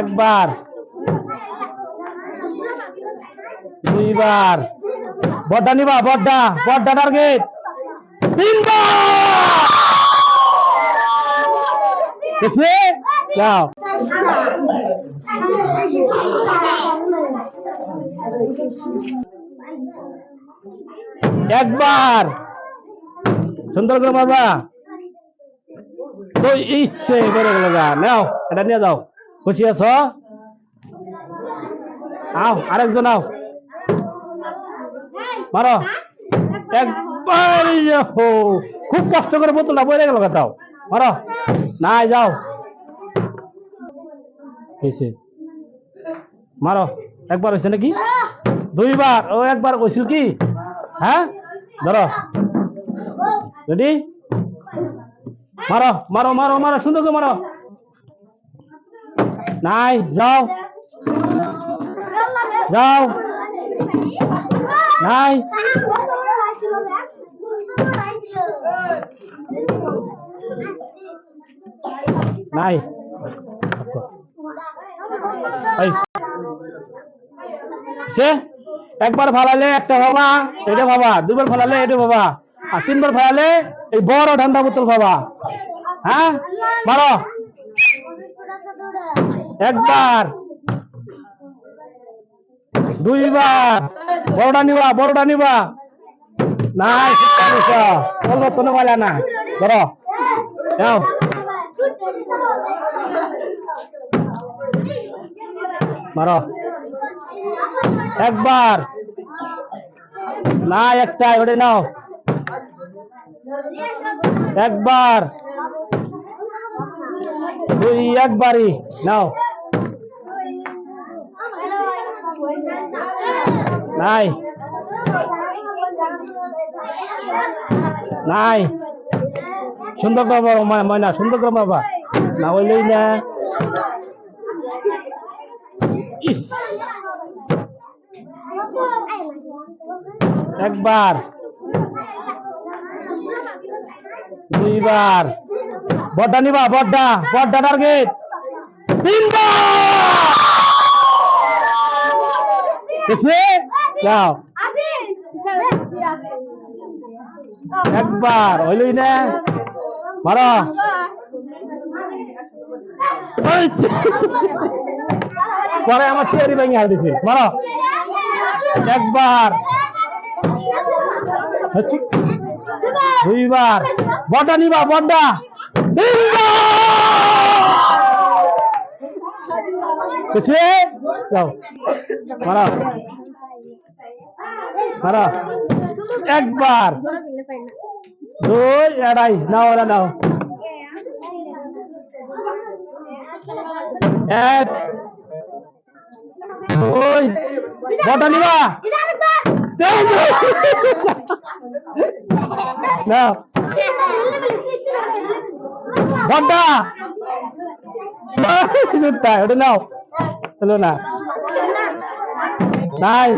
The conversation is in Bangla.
একবার। দুইবার। বড্ডা নিবা বড্ডা বড্ডা টার্গেট তিনবার। দেখছে যাও। একবার। সুন্দর করে বাবা তো ইচ্ছে বেড়ে গেল গা। নাও, এটা নিয়ে যাও। খুশি আছো? আও, আরেকজন আও। মারো। একবার খুব কষ্ট করে বোতলটা বেড়ে গেল তাও। মারো। নাই, যাও। হয়েছে। মারো। একবার হয়েছে নাকি? দুইবার। ও একবার কইছিল কি? হ্যাঁ? ধরো। রেডি মারো মারো মারো মারো, সুন্দর মারো। নাই, যাও। যাও। নাই। নাই। সে, একবার ফালালে একটা ভাবা, এটা ভাবা দুবার ফালালে এটা ভাবা, আর তিনবার ফালালে এই বড় ঠান্ডা বোতল ভাবা। হ্যাঁ? মারো। একবার। দুইবার। বড়টা নিবা বড়টা নিবা। নাই বলব নেওয়া না। যাও। মারো। একবার। না একটাই ওটা নাও। একবার। দুই একবারই নাও। নাই। নাই। সুন্দর করে বাবা ময়- ময়না, সুন্দর করে বাবা না বললেই না। ইস। একবার। দুইবার। বড্ডা নিবা, বড্ডা বড্ডা টার্গেট। যাও। একবার, হইলই না। মারো! পরে আমার চেয়ারি ভেঙে হাল দিছে। মারো। একবার। দুইবার। বড্ডা নিবা, বড্ডা। তিনবার দেখছে যাও মারো মারো একবার দুই আড়াই নাও ওরা নাও এক দুই বটা নিবা তিন। নাও বটা জুতা ওটা নাও চলো না নাই